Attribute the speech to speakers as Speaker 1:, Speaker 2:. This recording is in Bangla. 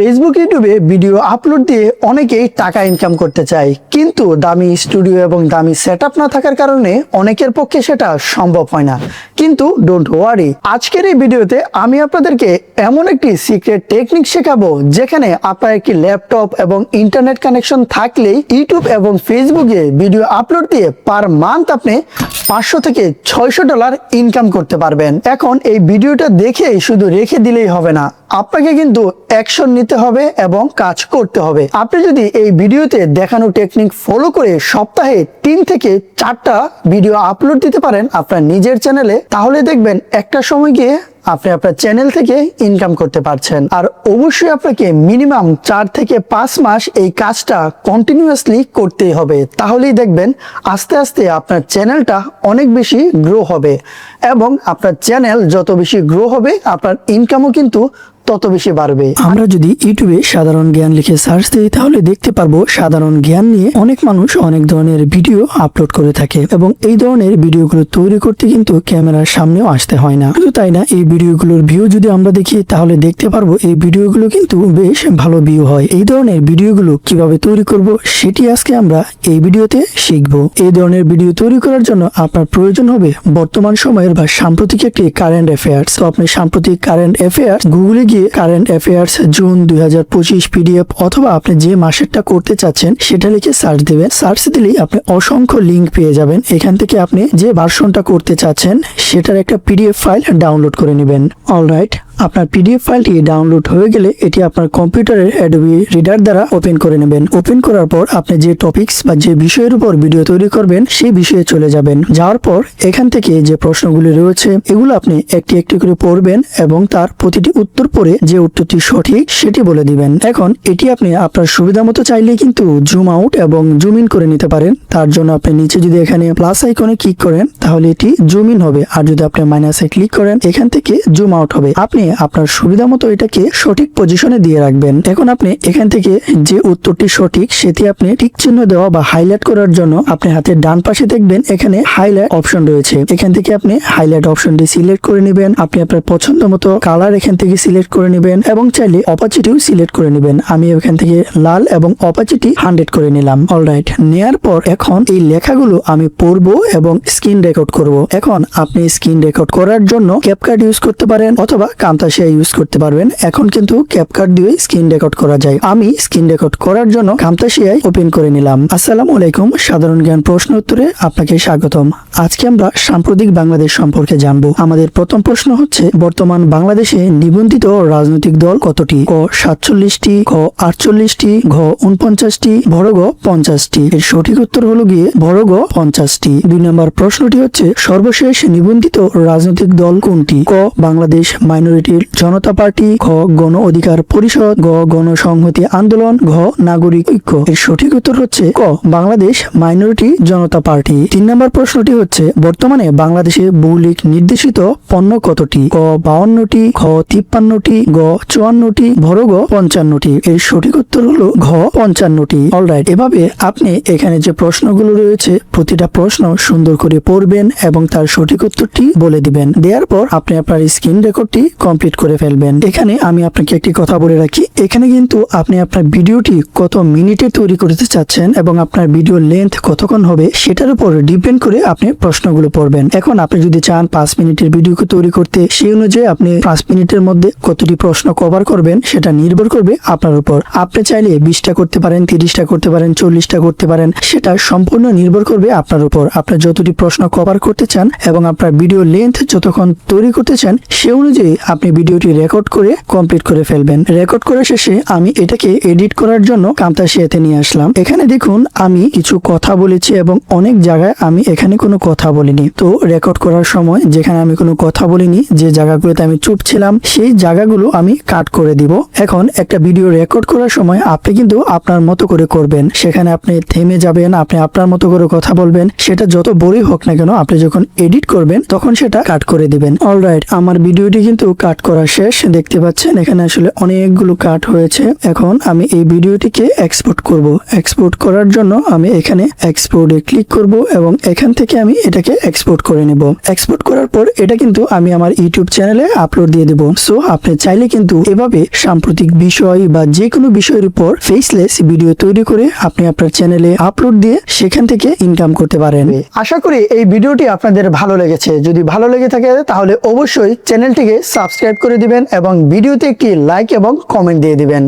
Speaker 1: ফেসবুক ইউটিউবে ভিডিও আপলোড দিয়ে অনেকেই টাকা ইনকাম করতে চায়। কিন্তু দামি স্টুডিও এবং দামি সেট না থাকার কারণে অনেকের পক্ষে সেটা সম্ভব হয় না। কিন্তু ডোন্ট ওয়ারি আজকের এই ভিডিওতে আমি আপনাদেরকে এমন একটি সিক্রেট টেকনিক শেখাবো, যেখানে আপনার একটি ল্যাপটপ এবং ইন্টারনেট কানেকশন থাকলেই ইউটিউব এবং ফেসবুকে ভিডিও আপলোড দিয়ে পার মান্থ আপনি পাঁচশো থেকে ছয়শো ডলার ইনকাম করতে পারবেন। এখন এই ভিডিওটা দেখে শুধু রেখে দিলেই হবে না। আপনাকে কিন্তু অ্যাকশন নিতে হবে এবং কাজ করতে হবে। আপনি যদি এই ভিডিওতে দেখানো টেকনিক ফলো করে সপ্তাহে তিন থেকে চারটা ভিডিও আপলোড দিতে পারেন আপনার নিজের চ্যানেলে তাহলে দেখবেন একটা সময় গিয়ে আপনি আপনার চ্যানেল থেকে ইনকাম করতে পারছেন। আর অবশ্যই আপনাকে মিনিমাম চার থেকে পাঁচ মাস এই কাজটা কন্টিনিউয়াসলি করতেই হবে। তাহলেই দেখবেন আস্তে আস্তে আপনার চ্যানেলটা অনেক বেশি গ্রো হবে এবং আপনার চ্যানেল যত বেশি গ্রো হবে, আপনার ইনকামও কিন্তু তত বেশি বাড়বে। আমরা যদি ইউটিউবে সাধারণ জ্ঞান লিখে সার্চ দিই, তাহলে দেখতে পারব সাধারণ জ্ঞান নিয়ে অনেক মানুষ অনেক ধরনের ভিডিও আপলোড করে থাকে এবং এই ধরনের ভিডিওগুলো তৈরি করতে কিন্তু ক্যামেরার সামনেও আসতে হয় না। শুধু তাই না, এই ভিডিওগুলোর ভিউ যদি আমরা দেখি, তাহলে দেখতে পারব এই ভিডিওগুলো কিন্তু বেশ ভালো ভিউ হয়। এই ধরনের ভিডিওগুলো কীভাবে তৈরি করব, সেটি আজকে আমরা এই ভিডিওতে শিখব। এই ধরনের ভিডিও তৈরি করার জন্য আপনার প্রয়োজন হবে বর্তমান সময়ের বা সাম্প্রতিক একটি কারেন্ট অ্যাফেয়ার্স তো আপনি সাম্প্রতিক কারেন্ট অ্যাফেয়ার্স গুগলে গিয়ে কারেন্ট অ্যাফেয়ার্স জুন দুই হাজার পঁচিশ পিডিএফ অথবা আপনি যে মাসেরটা করতে চাচ্ছেন, সেটা লিখে সার্চ দেবেন। সার্চ দিলেই আপনি অসংখ্য লিঙ্ক পেয়ে যাবেন। এখান থেকে আপনি যে ভার্সনটা করতে চাচ্ছেন, সেটার একটা পিডিএফ ফাইল ডাউনলোড করে নেবেন। অলরাইট আপনার পিডিএফ ফাইলটি ডাউনলোড হয়ে গেলে এটি আপনার কম্পিউটারের অ্যাডোবি রিডার দ্বারা ওপেন করে নেবেন। ওপেন করার পর আপনি যে টপিকস বা যে বিষয়ের উপর ভিডিও তৈরি করবেন, সেই বিষয়ে চলে যাবেন। যাওয়ার পর এখান থেকে যে প্রশ্নগুলি রয়েছে, এগুলো আপনি একটি একটি করে পড়বেন এবং তার প্রতিটি উত্তর পরে যে উত্তরটি সঠিক, সেটি বলে দিবেন। এখন এটি আপনি আপনার সুবিধা মতো চাইলে কিন্তু জুম আউট এবং জুম ইন করে নিতে পারেন। তার জন্য আপনি নিচে যদি এখানে প্লাস আইকনে ক্লিক করেন, তাহলে এটি জুম ইন হবে। আর যদি আপনি মাইনাসে ক্লিক করেন, এখান থেকে জুম আউট হবে। আপনি আপনার সুবিধা মতো এটাকে সঠিক পজিশনে দিয়ে রাখবেন। এখন আপনি এখান থেকে যে উত্তরটি সঠিক, সেটি আপনি টিক চিহ্ন দেওয়া বা হাইলাইট করার জন্য আপনি হাতের ডান পাশে দেখবেন এখানে হাইলাইট অপশন রয়েছে। এখান থেকে আপনি হাইলাইট অপশনটি সিলেক্ট করে নেবেন। আপনি আপনার পছন্দ মতো কালার এখান থেকে সিলেক্ট করে নেবেন এবং চাইলে অপাচিটিও সিলেক্ট করে নেবেন। আমি এখান থেকে লাল এবং অপাচিটি হান্ড্রেড করে নিলাম। অলরাইট নেয়ার পর এখন এই লেখাগুলো আমি পড়ব এবং স্ক্রিন রেকর্ড করব। এখন আপনি স্ক্রিন রেকর্ড করার জন্য ক্যাপকার্ড ইউজ করতে পারেন অথবা কান্তাসিয়া ইউজ করতে পারবেন। এখন কিন্তু ক্যাপকার্ড দিয়ে স্ক্রিন রেকর্ড করা যায়। আমি স্ক্রিন রেকর্ড করার জন্য কামতাশিয়ায় ওপেন করে নিলাম। আসসালামু আলাইকুম, সাধারণ জ্ঞান প্রশ্ন উত্তরে আপনাকে স্বাগতম। আজকে আমরা সাম্প্রতিক বাংলাদেশ সম্পর্কে জানব। আমাদের প্রথম প্রশ্ন হচ্ছে, বর্তমান বাংলাদেশে নিবন্ধিত রাজনৈতিক দল কতটি? ক, সাতচল্লিশটি, খ, আটচল্লিশটি, ঘ উনপঞ্চাশটি ভর গ, পঞ্চাশটি। এর সঠিক উত্তর হলো গিয়ে ভর গ, পঞ্চাশটি। দুই নম্বর প্রশ্নটি হচ্ছে, সর্বশেষ নিবন্ধিত রাজনৈতিক দল কোনটি? ক, বাংলাদেশ মাইনরিটির জনতা পার্টি খ গণ অধিকার পরিষদ, গ, গণসংহতি আন্দোলন, ঘ, নাগরিক ঐক্য। এর সঠিক উত্তর হচ্ছে ক, বাংলাদেশ মাইনরিটি জনতা পার্টি। তিন নম্বর প্রশ্নটি হচ্ছে, বর্তমানে বাংলাদেশে মৌলিক নির্দেশিত পণ্য কতটি? ক, বাউন্নটি খ তিপ্পান্নটি, গ, চুয়ান্নটি ভর গ, পঞ্চান্নটি। এর সঠিক উত্তর হলো ঘ, পঞ্চান্নটি। অলরাইট, এভাবে আপনি এখানে যে প্রশ্নগুলো রয়েছে, প্রতিটা প্রশ্ন সুন্দর করে পড়বেন এবং তার সঠিক উত্তরটি বলে দিবেন। দেওয়ার পর আপনি আপনার স্ক্রিন রেকর্ডটি কমপ্লিট করে ফেলবেন। এখানে আমি আপনাকে একটি কথা বলে রাখি। এখানে কিন্তু আপনি আপনার ভিডিওটি কত মিনিটে তৈরি করতে চাচ্ছেন এবং আপনার ভিডিও লেন্থ কতক্ষণ হবে, সেটার উপর ডিপেন্ড করে আপনি প্রশ্নগুলো পড়বেন। এখন আপনি যদি চান পাঁচ মিনিটের ভিডিওকে তৈরি করতে, সেই অনুযায়ী আপনি পাঁচ মিনিটের মধ্যে কতটি প্রশ্ন কভার করবেন, সেটা নির্ভর করবে আপনার উপর। আপনি চাইলে বিশটা করতে পারেন, তিরিশটা করতে পারেন, চল্লিশটা করতে পারেন, সেটা সম্পূর্ণ নির্ভর করবে আপনার উপর। আপনি যতটি প্রশ্ন কভার করতে চান এবং আপনার ভিডিও লেন্থ যতক্ষণ তৈরি করতে চান, সে অনুযায়ী আপনি ভিডিওটি রেকর্ড করে কমপ্লিট করে ফেলবেন। রেকর্ড করে শেষে আমি এটাকে এডিট করার জন্য কামতাশিয়াতে নিয়ে আসলাম। এখানে দেখুন, আমি কিছু কথা বলেছি এবং অনেক জায়গায় আমি এখানে কোনো কথা বলিনি। তো রেকর্ড করার সময় যেখানে আমি কোনো কথা বলিনি, যে জায়গাগুলোতে আমি চুপ ছিলাম, সেই জায়গাগুলো আমি কাট করে দিব। এখন একটা ভিডিও রেকর্ড করার সময় আপনি কিন্তু আপনার মতো করে করবেন। সেখানে আপনি থেমে যাবেন, আপনি আপনার মতো করে কথা বলবেন। সেটা যত বড়ই হোক না কেন, আপনি যখন এডিট করবেন, তখন সেটা কাট করে দিবেন। অলরাইট আমার ভিডিওটি কিন্তু কাট করা শেষ, দেখতে পাচ্ছেন এখানে আসলে অনেকগুলো কাট হয়েছে। এখন আমি এই ভিডিওটিকে এক্সপোর্ট করব। এক্সপোর্ট করার জন্য আমি এখানে এক্সপোর্টে ক্লিক করব এবং এখান থেকে আমি এটাকে এক্সপোর্ট করে নেব। এক্সপোর্ট করার পর এটা কিন্তু আমি আমার ইউটিউব চ্যানেলে আপলোড দিয়ে দেব। সো আপনি চাইলে কিন্তু এভাবে সাম্প্রতিক বিষয় বা যে কোনো বিষয়ের উপর ফেসলেস ভিডিও তৈরি করে আপনি আপনার চ্যানেলে আপলোড দিয়ে সেখান থেকে ইনকাম করতে পারেন। আশা করি এই ভিডিওটি আপনাদের ভালো লেগেছে। যদি ভালো লেগে থাকে তাহলে অবশ্যই চ্যানেলটিকে সাবস্ক্রাইব করে দিবেন এবং ভিডিওতে একটি লাইক এবং কমেন্ট দিয়ে দিবেন।